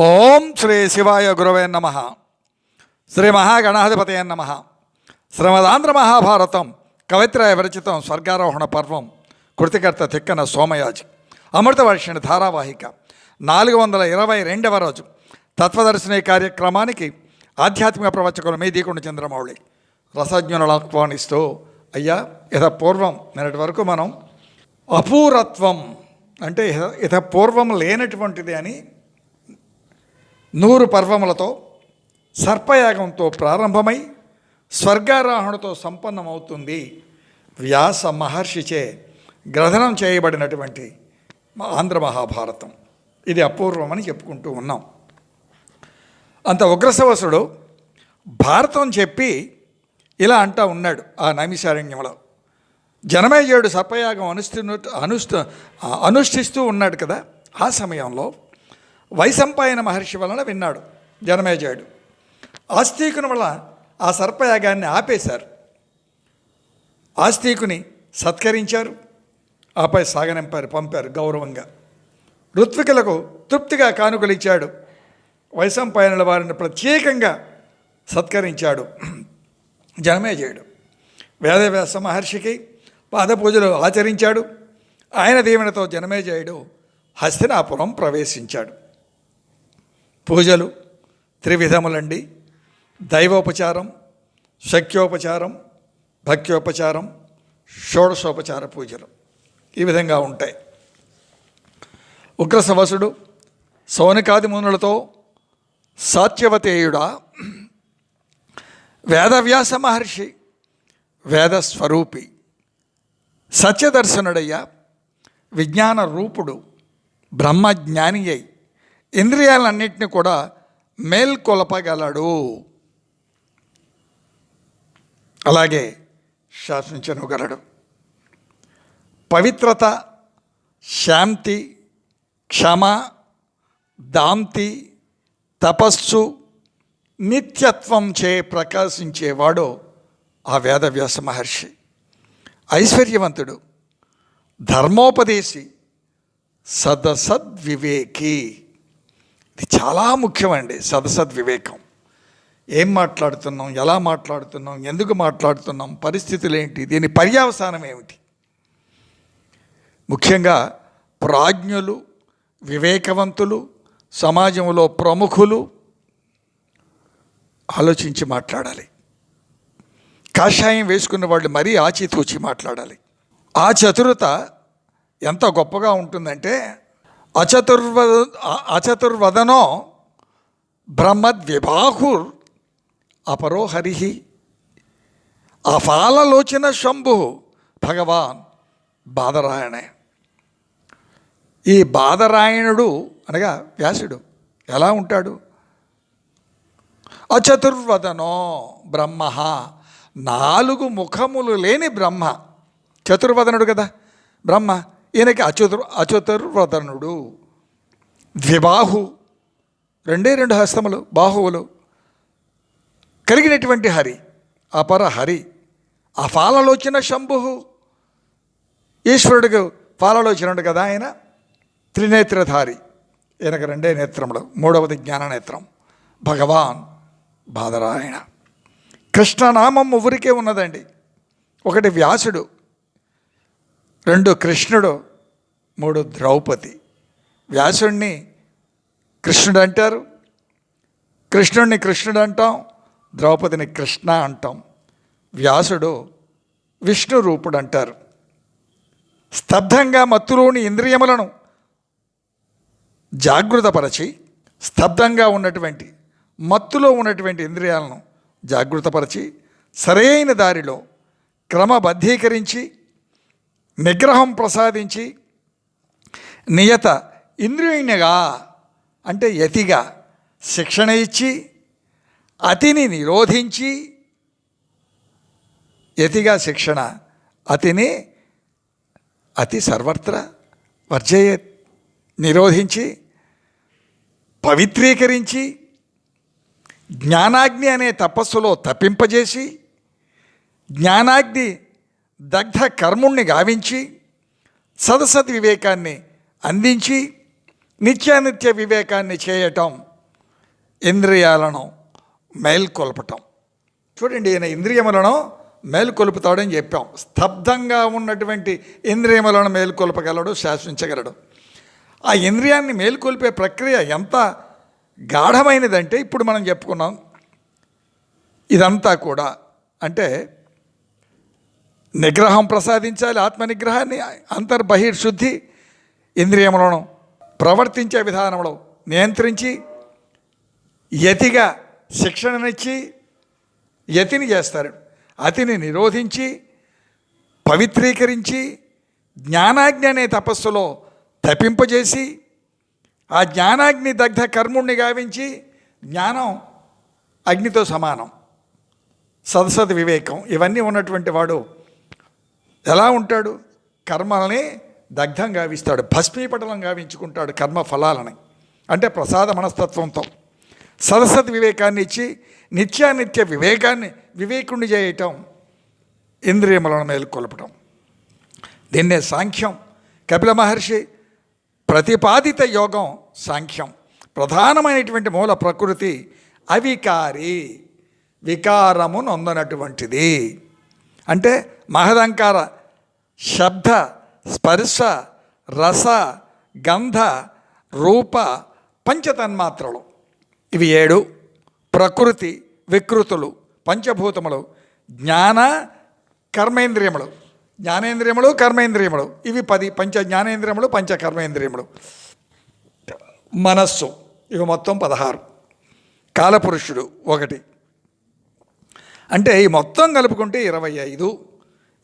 ఓం శ్రీ శివాయ గురవే నమ. శ్రీ మహాగణాధిపతయ నమ. శ్రీమదాంధ్ర మహాభారతం కవిత్రయ విరచితం స్వర్గారోహణ పర్వం కృతికర్త తిక్కన సోమయాజి అమృతవర్షిణి ధారావాహిక నాలుగు వందల ఇరవై రెండవ రోజు తత్వదర్శిని కార్యక్రమానికి ఆధ్యాత్మిక ప్రవచకులు మీ దీకుండు చంద్రమౌళి. రసజ్ఞులను ఆహ్వానిస్తూ అయ్యా ఇత పూర్వం నిన్నటి వరకు మనం అపూరత్వం అంటే ఇత పూర్వం లేనటువంటిది అని నూరు పర్వములతో సర్పయాగంతో ప్రారంభమై స్వర్గారోహణతో సంపన్నమవుతుంది. వ్యాస మహర్షిచే గ్రథనం చేయబడినటువంటి మా ఆంధ్ర మహాభారతం. ఇది అపూర్వమని చెప్పుకుంటూ ఉన్నాం. అంత ఉగ్రసవసుడు భారతం చెప్పి ఇలా అంటా ఉన్నాడు ఆ నైమిశారణ్యంలో జనమేజయుడు సర్పయాగం అనుష్ఠినట్టు అనుష్ఠ అనుష్ఠిస్తూ ఉన్నాడు కదా ఆ సమయంలో వైశంపాయన మహర్షి వలన విన్నాడు జనమేజయుడు. ఆస్తికుని వల్ల ఆ సర్పయాగాన్ని ఆపేశారు. ఆస్తికుని సత్కరించారు ఆపై సాగనింపారు పంపారు గౌరవంగా. ఋత్వికులకు తృప్తిగా కానుకలు ఇచ్చాడు. వైశంపాయనుల వారిని ప్రత్యేకంగా సత్కరించాడు జనమేజయుడు. వేదవ్యాస మహర్షికి పాదపూజలు ఆచరించాడు. ఆయన దీవెనతో జనమేజయుడు హస్తినాపురం ప్రవేశించాడు. పూజలు త్రివిధములండి. దైవోపచారం శక్యోపచారం భక్త్యోపచారం షోడశోపచార పూజలు ఈ విధంగా ఉంటాయి. ఉగ్రసవసుడు సౌనికాది మునులతో సాత్యవతేయుడా? వేదవ్యాస మహర్షి వేదస్వరూపి సత్యదర్శనుడయ్యా విజ్ఞాన రూపుడు బ్రహ్మజ్ఞాని అయి ఇంద్రియాలన్నింటినీ కూడా మేల్కొలపగలడు. అలాగే శాసించనుగలడు పవిత్రత శాంతి క్షమ దాంతి తపస్సు నిత్యత్వం చే ప్రకాశించేవాడు ఆ వేదవ్యాస మహర్షి. ఐశ్వర్యవంతుడు ధర్మోపదేశి సదసద్వివేకి. ఇది చాలా ముఖ్యమండి సదసద్వివేకం ఏం మాట్లాడుతున్నాం ఎలా మాట్లాడుతున్నాం ఎందుకు మాట్లాడుతున్నాం పరిస్థితులు ఏంటి దీని పర్యావసానం ఏమిటి? ముఖ్యంగా ప్రాజ్ఞులు వివేకవంతులు సమాజంలో ప్రముఖులు ఆలోచించి మాట్లాడాలి. కాషాయం వేసుకున్న వాళ్ళు మరీ ఆచితూచి మాట్లాడాలి. ఆ చతురత ఎంత గొప్పగా ఉంటుందంటే అచతుర్వ అచతుర్వదనో బ్రహ్మద్విబాహుర్ అపరో హరిహి అఫాలలోచన శంభు భగవాన్ బాదరాయణే. ఈ బాదరాయణుడు అనగా వ్యాసుడు ఎలా ఉంటాడు? అచతుర్వదనో బ్రహ్మ. నాలుగు ముఖములు లేని బ్రహ్మ. చతుర్వదనుడు కదా. బ్రహ్మ ఈయనకి అచతుర్ అచతుర్వదనుడు ద్విబాహు రెండే రెండు హస్తములు బాహువులు. కలిగినటువంటి హరి అపర హరి. ఆ ఫాలలోచన శంభు ఈశ్వరుడికి ఫాలలోచనుడు కదా ఆయన? త్రినేత్రధారి. ఈయనకు రెండే నేత్రములు మూడవది జ్ఞాన నేత్రం భగవాన్ బాదరాయణ కృష్ణనామం ఊరికే ఉన్నదండి. ఒకటి వ్యాసుడు రెండు కృష్ణుడు మూడు ద్రౌపది. వ్యాసుణ్ణి కృష్ణుడు అంటారు కృష్ణుడిని కృష్ణుడు అంటాం ద్రౌపదిని కృష్ణ అంటాం. వ్యాసుడు విష్ణు రూపుడు అంటారు. స్తబ్దంగా మత్తులోని ఇంద్రియములను జాగృతపరచి స్తబ్దంగా ఉన్నటువంటి మత్తులో ఉన్నటువంటి ఇంద్రియాలను జాగృతపరచి సరైన దారిలో క్రమబద్ధీకరించి నిగ్రహం ప్రసాదించి నియత ఇంద్రియునిగా అంటే యతిగా శిక్షణ ఇచ్చి అతిని నిరోధించి యతిగా శిక్షణ అతిని అతి సర్వత్ర వర్జయ నిరోధించి పవిత్రీకరించి జ్ఞానాగ్ని అనే తపస్సులో తప్పింపజేసి జ్ఞానాగ్ని దగ్ధ కర్ముణ్ణి గావించి సదసద్ వివేకాన్ని అందించి నిత్యానిత్య వివేకాన్ని చేయటం ఇంద్రియాలను మేల్కొల్పటం. చూడండి ఈయన ఇంద్రియములను మేల్కొల్పుతాడని చెప్పాం. స్తబ్దంగా ఉన్నటువంటి ఇంద్రియములను మేల్కొల్పగలడు శాసించగలడు. ఆ ఇంద్రియాన్ని మేల్కొల్పే ప్రక్రియ ఎంత గాఢమైనదంటే ఇప్పుడు మనం చెప్పుకున్నాం. ఇదంతా కూడా అంటే నిగ్రహం ప్రసాదించాలి ఆత్మ నిగ్రహాన్ని అంతర్బహిర్శుద్ధి ఇంద్రియములను ప్రవర్తించే విధానంలో నియంత్రించి యతిగా శిక్షణనిచ్చి యతిని చేస్తారు. అతిని నిరోధించి పవిత్రీకరించి జ్ఞానాగ్ని అనే తపస్సులో తపింపజేసి ఆ జ్ఞానాగ్ని దగ్ధ కర్ముణ్ణి గావించి జ్ఞానం అగ్నితో సమానం. సదసద్ వివేకం. ఇవన్నీ ఉన్నటువంటి వాడు ఎలా ఉంటాడు? కర్మల్ని దగ్ధం గావిస్తాడు భస్మీపటలం గావించుకుంటాడు కర్మ ఫలాలని. అంటే ప్రసాద మనస్తత్వంతో. సరస్వతి వివేకాన్ని ఇచ్చి నిత్యానిత్య వివేకాన్ని వివేకుణ్ణి చేయటం ఇంద్రియములను మేలుకొలపటం. దీన్నే సాంఖ్యం. కపిల మహర్షి ప్రతిపాదిత యోగం సాంఖ్యం. ప్రధానమైనటువంటి మూల ప్రకృతి అవికారి వికారము నొందనటువంటిది. అంటే మహదంకార శబ్ద స్పర్శ రస గంధ రూప పంచతన్మాత్రలు. ఇవి ఏడు ప్రకృతి వికృతులు పంచభూతములు జ్ఞాన కర్మేంద్రియములు. జ్ఞానేంద్రియములు కర్మేంద్రియములు. ఇవి పది పంచ జ్ఞానేంద్రియములు పంచ కర్మేంద్రియములు. మనస్సు. ఇవి మొత్తం పదహారు. కాలపురుషుడు ఒకటి. అంటే ఈ మొత్తం కలుపుకుంటే ఇరవై ఐదు.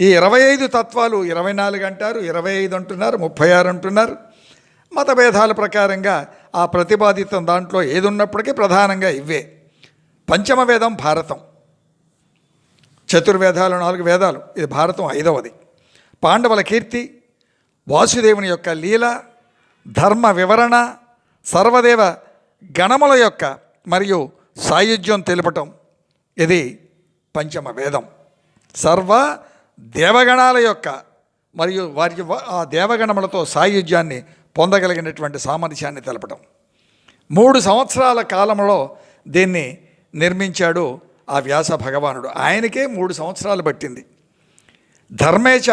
ఈ ఇరవై ఐదు తత్వాలు ఇరవై నాలుగు అంటారు ఇరవై ఐదు అంటున్నారు ముప్పై ఆరు అంటున్నారు. మతభేదాల ప్రకారంగా ఆ ప్రతిపాదితం దాంట్లో ఏది ఉన్నప్పటికీ ప్రధానంగా ఇవే పంచమ వేదం భారతం. చతుర్వేదాలు నాలుగు వేదాలు. ఇది భారతం ఐదవది. పాండవుల కీర్తి వాసుదేవుని యొక్క లీల ధర్మ వివరణ సర్వదేవ గణముల యొక్క మరియు సాయుధ్యం తెలుపటం. ఇది పంచమ వేదం. సర్వ దేవగణాల యొక్క మరియు వారి ఆ దేవగణములతో సాయుధ్యాన్ని పొందగలిగినటువంటి సామర్థ్యాన్ని తెలపడం మూడు సంవత్సరాల కాలంలో దీన్ని నిర్మించాడు ఆ వ్యాస భగవానుడు. ఆయనకే మూడు సంవత్సరాలు పట్టింది. ధర్మేచ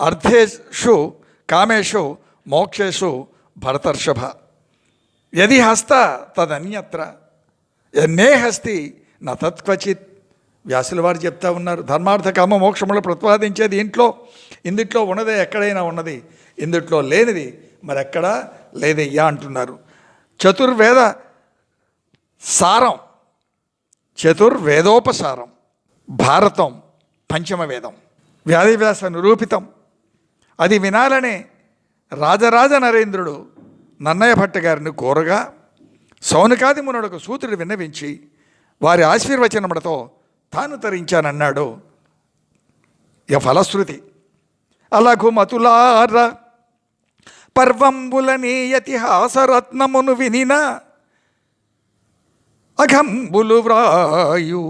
అర్థేషు కామేషు మోక్షేషు భరతర్షభ. యది హస్త తదన్యత్ర. ఎన్నే హస్తి నా తత్క్వచిత్. వ్యాసుల వారు చెప్తా ఉన్నారు ధర్మార్థ కామ మోక్షములు ప్రతిపాదించేది ఇంట్లో ఇందుట్లో ఉన్నదే ఎక్కడైనా ఉన్నది ఇందుట్లో లేనిది మరి ఎక్కడా లేదయ్యా అంటున్నారు. చతుర్వేద సారం చతుర్వేదోపసారం భారతం పంచమ వేదం వ్యాధివ్యాస నిరూపితం. అది వినాలనే రాజరాజ నరేంద్రుడు నన్నయ్య భట్ట గారిని కోరగా సౌనకాది మునులకు సూత్రుడు విన్నవించి వారి ఆశీర్వచనములతో తాను తరించానన్నాడు. ఇక ఫలశ్రుతి అలఘుమతులార పర్వంబులనీయతిహాసరత్నమును వినిన అఘంబులు వ్రాయు.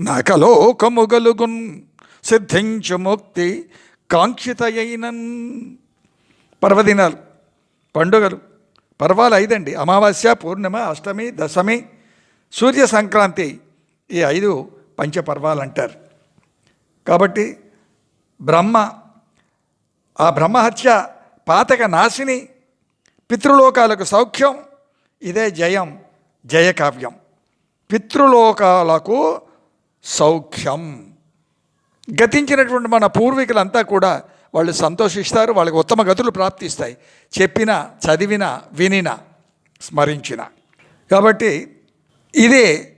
నకలోకముగలుగున్ సిద్ధించు ముక్తి కాంక్షితయైనన్ పర్వదినాలు పండుగలు పర్వాలు ఐదండి. అమావాస్య పూర్ణిమ అష్టమి దశమి సూర్య సంక్రాంతి ఈ ఐదు పంచపర్వాలు అంటారు కాబట్టి బ్రహ్మ ఆ బ్రహ్మహత్య పాతక నాశిని పితృలోకాలకు సౌఖ్యం ఇదే జయం జయకావ్యం. పితృలోకాలకు సౌఖ్యం. గతించినటువంటి మన పూర్వీకులంతా కూడా వాళ్ళు సంతోషిస్తారు వాళ్ళకి ఉత్తమ గతులు ప్రాప్తిస్తాయి. చెప్పిన చదివిన వినిన స్మరించిన. కాబట్టి ఇదే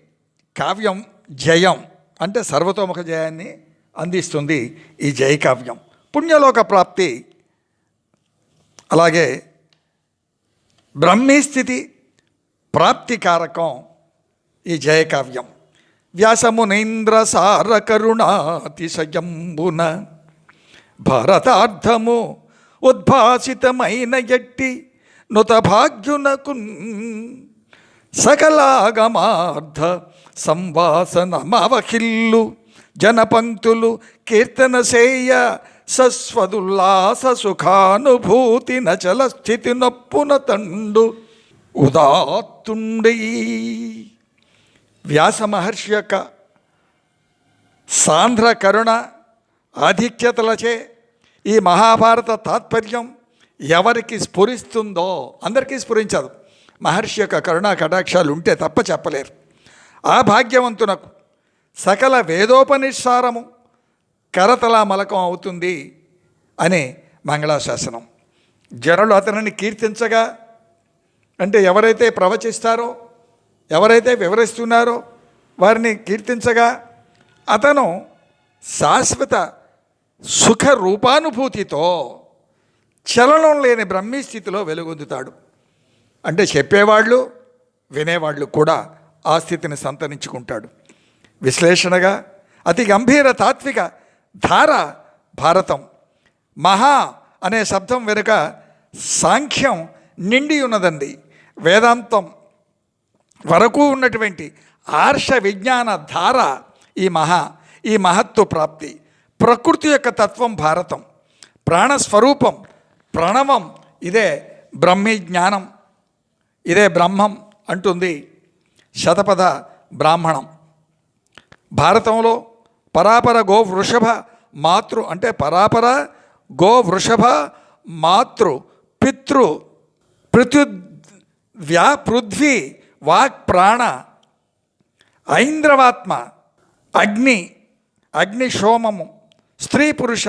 కావ్యం జయం అంటే సర్వతోముఖ జయాన్ని అందిస్తుంది ఈ జయకావ్యం పుణ్యలోక ప్రాప్తి. అలాగే బ్రహ్మీస్థితి ప్రాప్తికారకం ఈ జయకావ్యం వ్యాసమునేంద్ర సార కరుణాతిశయంబున భారతార్థము ఉద్భాసితమైన ఎట్టి నుత భాగ్యునకున్ సకలాగమార్థ సంవాసనమవహిల్లు జనపంక్తులు కీర్తన సేయ సస్వదుల్లాస సుఖానుభూతి నచల స్థితి నొప్పున తండు ఉదాత్తుండీ. వ్యాస మహర్షి యొక్క సాంద్ర కరుణ ఆధిక్యతలచే ఈ మహాభారత తాత్పర్యం ఎవరికి స్ఫురిస్తుందో అందరికీ స్ఫురించదు. మహర్షి యొక్క కరుణా కటాక్షాలు ఉంటే తప్ప చెప్పలేరు. ఆ భాగ్యవంతునకు సకల వేదోపనిస్సారము కరతలా మలకం అవుతుంది అనే మంగళాశాసనం. జనులు అతనిని కీర్తించగా అంటే ఎవరైతే ప్రవచిస్తారో ఎవరైతే వివరిస్తున్నారో వారిని కీర్తించగా అతను శాశ్వత సుఖ రూపానుభూతితో చలనం లేని బ్రహ్మీ స్థితిలో వెలుగొందుతాడు. అంటే చెప్పేవాళ్ళు వినేవాళ్ళు కూడా ఆ స్థితిని సంతరించుకుంటాడు. విశ్లేషణగా అతి గంభీర తాత్విక ధార భారతం. మహా అనే శబ్దం వెనుక సాంఖ్యం నిండి ఉన్నదండి. వేదాంతం వరకు ఉన్నటువంటి ఆర్ష విజ్ఞాన ధార ఈ మహా ఈ మహత్వ ప్రాప్తి. ప్రకృతి యొక్క తత్వం భారతం. ప్రాణస్వరూపం ప్రణవం ఇదే బ్రహ్మీ జ్ఞానం ఇదే బ్రహ్మం అంటుంది శతపథ బ్రాహ్మణం. భారతంలో పరాపర గో వృషభ మాతృ అంటే పరాపర గో వృషభ మాతృ పితృ పృథువ్యా పృథ్వీ వాక్ ప్రాణ ఐంద్రవాత్మ అగ్ని అగ్నిశోమము స్త్రీ పురుష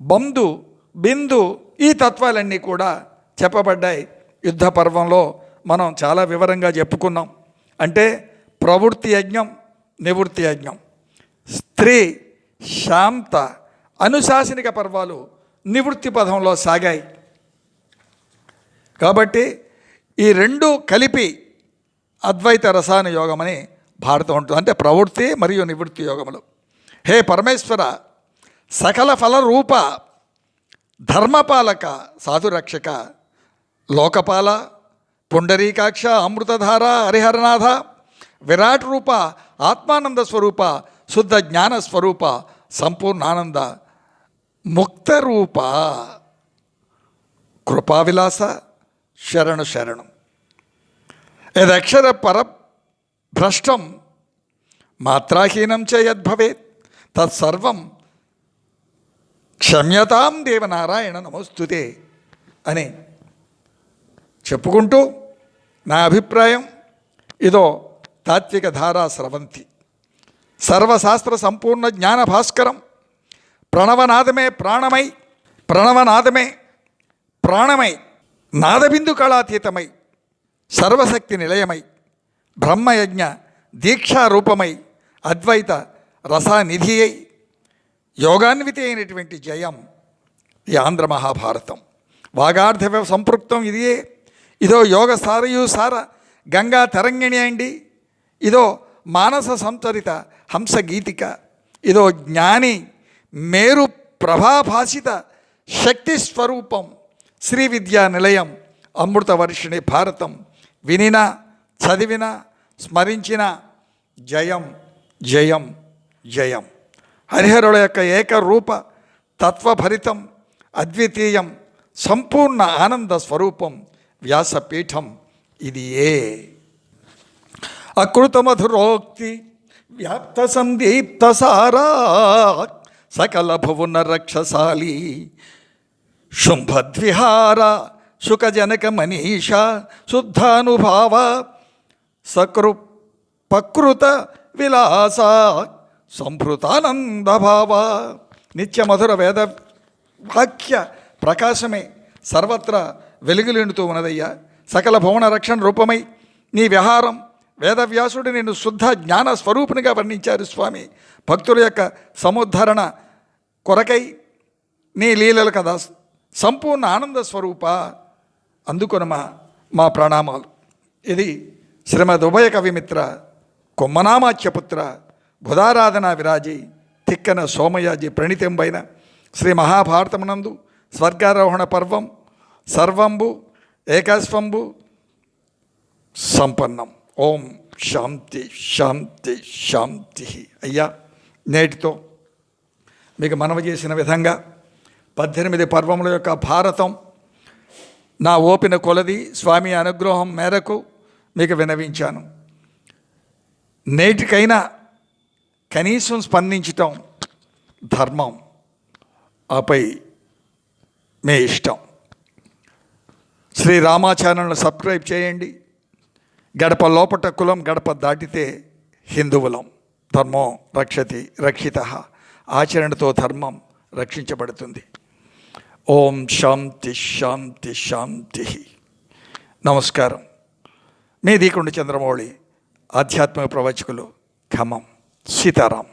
బంధు బిందు ఈ తత్వాలన్నీ కూడా చెప్పబడ్డాయి. యుద్ధ పర్వంలో మనం చాలా వివరంగా చెప్పుకున్నాం. అంటే ప్రవృత్తి యజ్ఞం నివృత్తి యజ్ఞం. స్త్రీ శాంత అనుశాసనిక పర్వాలు నివృత్తి పదంలో సాగాయి. కాబట్టి ఈ రెండు కలిపి అద్వైత రసాయన యోగమని భారతం ఉంటుంది అంటే ప్రవృత్తి మరియు నివృత్తి యోగములు. హే పరమేశ్వర సకల ఫల రూప ధర్మపాలక సాధురక్షక లోకపాల పుండరీకాక్ష అమృతధార హరిహరనాథ విరాట్ రూప ఆత్మానంద స్వరూప శుద్ధ జ్ఞాన స్వరూప సంపూర్ణానంద ముక్త రూప కృపావిలాస శరణు శరణం. యదక్షర పర భ్రష్టం మాత్రాహీనం చేయద్భవేత్ తత్సర్వం క్షమ్యతాం దేవనారాయణ నమోస్తుతే అని చెప్పుకుంటూ నా అభిప్రాయం ఇదో తాత్విక ధారా స్రవంతి. సర్వశాస్త్ర సంపూర్ణ జ్ఞాన భాస్కరం ప్రణవనాదమే ప్రాణమై ప్రణవనాదమే ప్రాణమై నాదబిందు కళాతీతమై సర్వశక్తి నిలయమై బ్రహ్మయజ్ఞ దీక్షారూపమై అద్వైత రసానిధి అయి యోగాన్వితి అయినటువంటి జయం ఈ ఆంధ్ర మహాభారతం. వాగార్థ సంపృక్తం ఇదియే. ఇదో యోగ సారయు సార గంగా తరంగిణి అండి. ఇదో మానస సంచరిత హంస గీతిక. ఇదో జ్ఞాని మేరు ప్రభాభాసిత శక్తి స్వరూపం శ్రీ విద్యా నిలయం అమృతవర్షిణి భారతం. వినిన చదివిన స్మరించిన జయం జయం జయం. హరిహరుల యొక్క ఏకరూప తత్వభరితం అద్వితీయం సంపూర్ణ ఆనంద స్వరూపం వ్యాసపీఠం ఇది ఏ? అకృతమధురోక్తి వ్యాప్త సందీప్త సారా సకల భువన రక్షసాలి శుంభద్విహార సుఖజనక మనీష శుద్ధానుభావ సకృ పకృత విలాస సంభృతానందభావ. నిత్యమధుర వేద వాక్య ప్రకాశమే సర్వత్రా వెలుగులిండుతూ ఉన్నదయ్యా. సకల భవన రక్షణ రూపమై నీ వ్యవహారం వేదవ్యాసుడు నేను శుద్ధ జ్ఞాన స్వరూపునిగా వర్ణించారు స్వామి. భక్తుల యొక్క సముద్ధరణ కొరకై నీ లీలలు కదా. సంపూర్ణ ఆనంద స్వరూప. అందుకొనమా మా ప్రణామాలు. ఇది శ్రీమద్ ఉభయ కవిమిత్ర కొమ్మనామాచ్యపుత్ర బుధారాధన విరాజి తిక్కన సోమయాజి ప్రణితంబైన శ్రీ మహాభారతమునందు స్వర్గారోహణ పర్వం సర్వంబు ఏకాస్వంబు సంపన్నం. ఓం శాంతి శాంతి శాంతి. అయ్యా నేటితో మీకు మనవి చేసిన విధంగా పద్దెనిమిది పర్వముల యొక్క భారతం నా ఓపిన కొలది స్వామి అనుగ్రహం మేరకు మీకు వినవించాను. నేటికైనా కనీసం స్పందించటం ధర్మం ఆపై మీ ఇష్టం. శ్రీ రామా ఛానల్ను సబ్స్క్రైబ్ చేయండి. గడప లోపట కులం గడప దాటితే హిందువులం. ధర్మం రక్షతి రక్షిత. ఆచరణతో ధర్మం రక్షించబడుతుంది. ఓం శాంతి శాంతి శాంతి. నమస్కారం. మీ దీకుండి చంద్రమౌళి ఆధ్యాత్మిక ప్రవచకులు ఖమ్మం. సీతారాం.